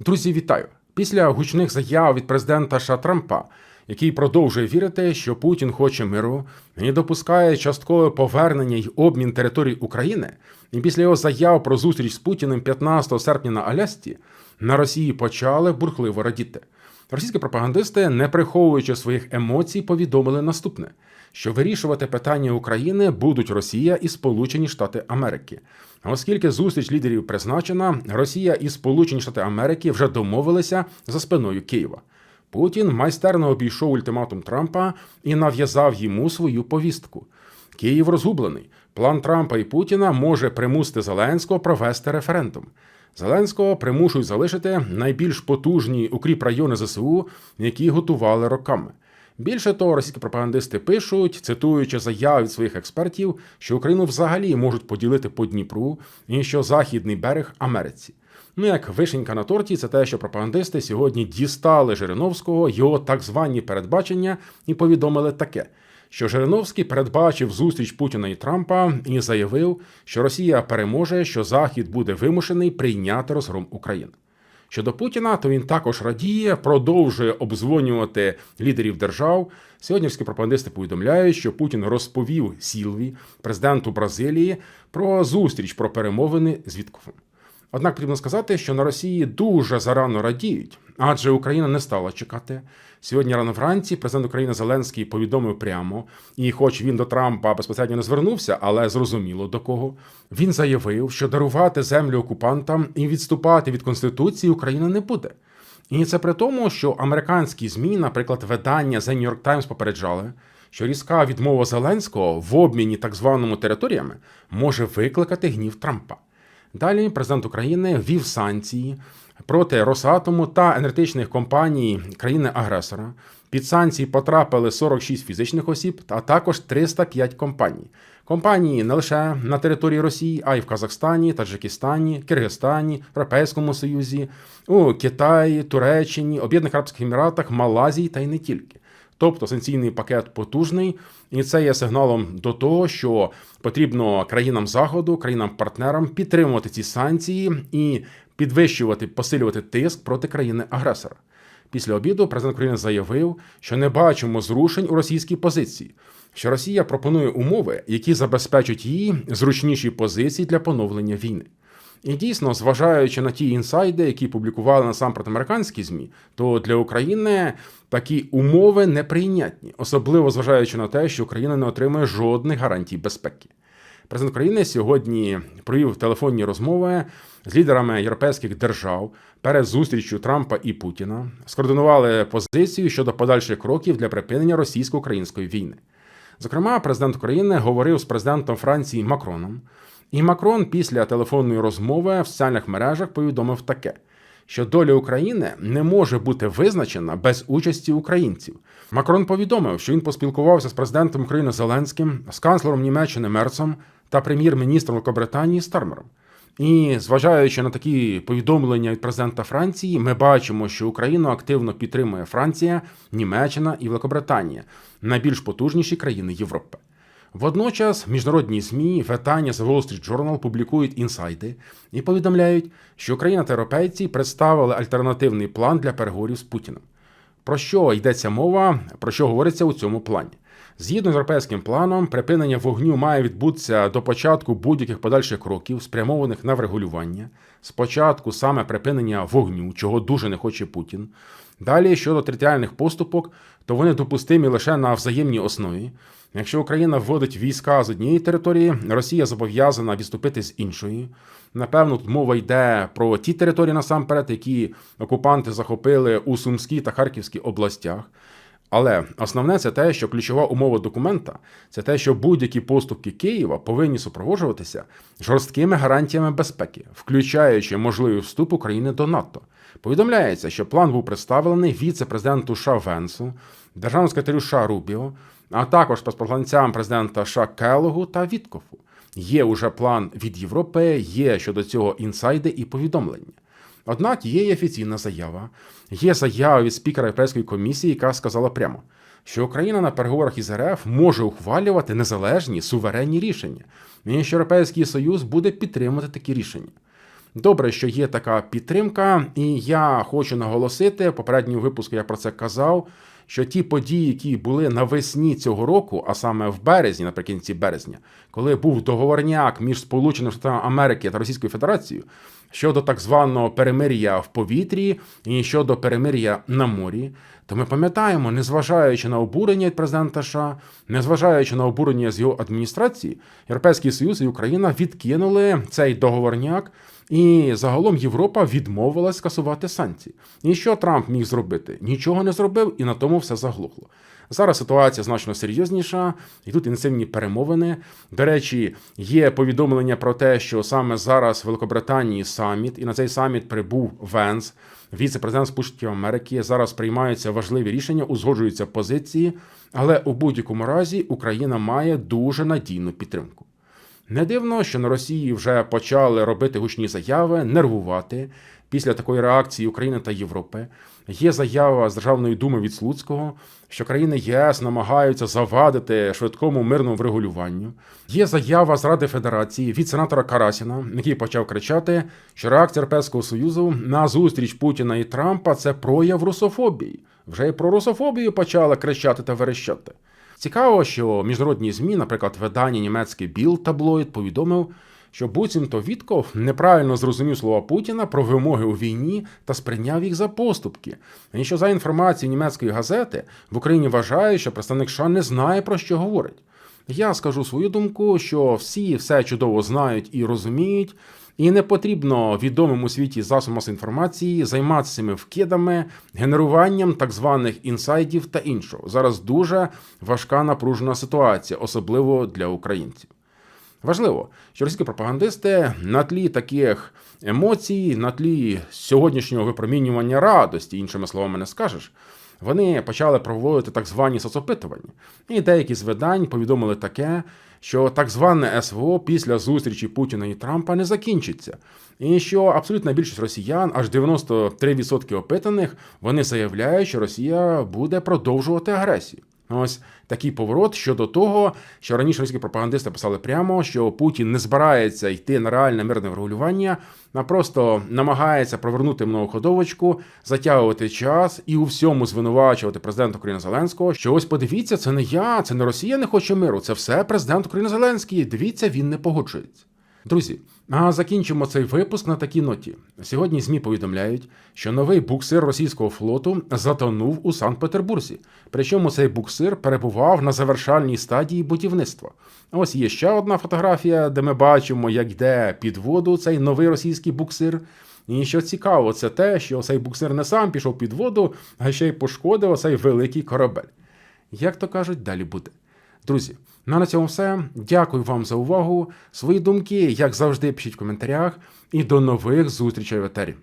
Друзі, вітаю! Після гучних заяв від президента США Трампа, який продовжує вірити, що Путін хоче миру і допускає часткове повернення й обмін територій України, і після його заяв про зустріч з Путіним 15 серпня на Алясці, на Росії почали бурхливо радіти. Російські пропагандисти, не приховуючи своїх емоцій, повідомили наступне: що вирішувати питання України будуть Росія і Сполучені Штати Америки. Оскільки зустріч лідерів призначена, Росія і Сполучені Штати Америки вже домовилися за спиною Києва. Путін майстерно обійшов ультиматум Трампа і нав'язав йому свою повістку. Київ розгублений. План Трампа і Путіна може примусити Зеленського провести референдум. Зеленського примушують залишити найбільш потужні укріп райони ЗСУ, які готували роками. Більше того, російські пропагандисти пишуть, цитуючи заяви від своїх експертів, що Україну взагалі можуть поділити по Дніпру і що західний берег Америці. Ну як вишенька на торті, це те, що пропагандисти сьогодні дістали Жириновського його так звані передбачення і повідомили таке. Що Жириновський передбачив зустріч Путіна і Трампа і заявив, що Росія переможе, що Захід буде вимушений прийняти розгром України. Щодо Путіна, то він також радіє, продовжує обзвонювати лідерів держав. Сьогоднішні пропагандисти повідомляють, що Путін розповів Сілві, президенту Бразилії, про зустріч про перемовини з Віткофом. Однак потрібно сказати, що на Росії дуже зарано радіють, адже Україна не стала чекати. Сьогодні рано вранці президент України Зеленський повідомив прямо, і, хоч він до Трампа безпосередньо не звернувся, але зрозуміло до кого. Він заявив, що дарувати землю окупантам і відступати від конституції Україна не буде. І це при тому, що американські змі, наприклад, видання The New York Times попереджали, що різка відмова Зеленського в обміні так званими територіями може викликати гнів Трампа. Далі президент України ввів санкції проти Росатому та енергетичних компаній країни-агресора. Під санкції потрапили 46 фізичних осіб, а також 305 компаній. Компанії не лише на території Росії, а й в Казахстані, Таджикистані, Киргизстані, Європейському Союзі, у Китаї, Туреччині, Об'єднаних Арабських Еміратах, Малазії та й не тільки. Тобто санкційний пакет потужний, і це є сигналом до того, що потрібно країнам заходу, країнам-партнерам підтримувати ці санкції і підвищувати, посилювати тиск проти країни-агресора. Після обіду президент України заявив, що не бачимо зрушень у російській позиції, що Росія пропонує умови, які забезпечать її зручніші позиції для поновлення війни. І дійсно, зважаючи на ті інсайди, які публікували насамперед американські змі, то для України такі умови неприйнятні, особливо зважаючи на те, що Україна не отримує жодних гарантій безпеки. Президент України сьогодні провів телефонні розмови з лідерами європейських держав перед зустрічю Трампа і Путіна, скоординували позицію щодо подальших кроків для припинення російсько-української війни. Зокрема, президент України говорив з президентом Франції Макроном. І Макрон після телефонної розмови в соціальних мережах повідомив таке, що доля України не може бути визначена без участі українців. Макрон повідомив, що він поспілкувався з президентом України Зеленським, з канцлером Німеччини Мерцом та прем'єр-міністром Великобританії Стармером. І зважаючи на такі повідомлення від президента Франції, ми бачимо, що Україну активно підтримує Франція, Німеччина і Великобританія найбільш потужніші країни Європи. Водночас міжнародні ЗМІ, The Wall Street Journal публікують інсайди і повідомляють, що Україна та європейці представили альтернативний план для переговорів з Путіним. Про що йдеться мова, про що говориться у цьому плані? Згідно з європейським планом, припинення вогню має відбутися до початку будь-яких подальших кроків, спрямованих на врегулювання. Спочатку саме припинення вогню, чого дуже не хоче Путін. Далі щодо територіальних поступок, то вони допустимі лише на взаємній основі. Якщо Україна вводить війська з однієї території, Росія зобов'язана відступити з іншої. Напевно, тут мова йде про ті території насамперед, які окупанти захопили у Сумській та Харківській областях. Але основне це те, що ключова умова документа це те, що будь-які поступки Києва повинні супроводжуватися жорсткими гарантіями безпеки, включаючи можливий вступ України до НАТО. Повідомляється, що план був представлений віце-президенту США Венсу, державному секретарю США Рубіо, а також спецпосланцям президента США Келогу та Віткофу. Є уже план від Європи, є щодо цього інсайди і повідомлення. Однак є і офіційна заява, є заява від спікера Європейської комісії, яка сказала прямо, що Україна на переговорах із РФ може ухвалювати незалежні суверенні рішення, і що Європейський Союз буде підтримувати такі рішення. Добре, що є така підтримка, і я хочу наголосити попередньому випуску я про це казав. Що ті події, які були навесні цього року, а саме в березні, наприкінці березня, коли був договорняк між Сполученими Штатами Америки та Російською Федерацією щодо так званого перемир'я в повітрі і щодо перемир'я на морі, то ми пам'ятаємо, незважаючи на обурення президента США, незважаючи на обурення з його адміністрації, Європейський Союз і Україна відкинули цей договорняк. І загалом Європа відмовилась скасувати санкції. І що Трамп міг зробити? Нічого не зробив, і на тому все заглухло. Зараз ситуація значно серйозніша, йдуть інтенсивні перемовини. До речі, є повідомлення про те, що саме зараз в Великобританії саміт, і на цей саміт прибув Венс, віце-президент Сполучених Америки. Зараз приймаються важливі рішення, узгоджуються позиції, але у будь-якому разі Україна має дуже надійну підтримку. Не дивно, що на Росії вже почали робити гучні заяви, нервувати після такої реакції України та Європи. Є заява з Державної думи від Слуцького, що країни ЄС намагаються завадити швидкому мирному врегулюванню. Є заява з Ради Федерації від сенатора Карасіна, який почав кричати, що реакція Європейського Союзу на зустріч Путіна і Трампа це прояв русофобії. Вже й про русофобію почали кричати та верещати. Цікаво, що міжнародні змі, наприклад, видання німецький Біл таблоїд, повідомив, що буцімто Вітков неправильно зрозумів слова Путіна про вимоги у війні та сприйняв їх за поступки. І що за інформацією німецької газети в Україні вважають, що представник США не знає про що говорить. Я скажу свою думку, що всі все чудово знають і розуміють. І не потрібно відомим у світі засобам масової інформації займатися цими вкидами, генеруванням так званих інсайдів та іншого. Зараз дуже важка напружена ситуація, особливо для українців. Важливо, що російські пропагандисти на тлі таких емоцій, на тлі сьогоднішнього випромінювання радості, іншими словами, не скажеш. Вони почали проводити так звані соцопитування, і деякі з видань повідомили таке, що так зване СВО після зустрічі Путіна і Трампа не закінчиться, і що абсолютна більшість росіян, аж 93% опитаних, вони заявляють, що Росія буде продовжувати агресію. Ось такий поворот щодо того, що раніше російські пропагандисти писали прямо, що Путін не збирається йти на реальне мирне врегулювання, а просто намагається провернути многоходовочку, затягувати час і у всьому звинувачувати президента України Зеленського. Що ось подивіться, це не я, це не Росія не хоче миру, це все президент України Зеленський. Дивіться, він не погоджується. Друзі, а закінчимо цей випуск на такій ноті. Сьогодні ЗМІ повідомляють, що новий буксир російського флоту затонув у Санкт-Петербурзі. Причому цей буксир перебував на завершальній стадії будівництва. Ось є ще одна фотографія, де ми бачимо, як йде під воду цей новий російський буксир. І що цікаво, це те, що цей буксир не сам пішов під воду, а ще й пошкодив цей великий корабель. Як то кажуть, далі буде. Друзі, ну на цьому все. Дякую вам за увагу. Свої думки, як завжди, пишіть в коментарях. І до нових зустрічей в етері.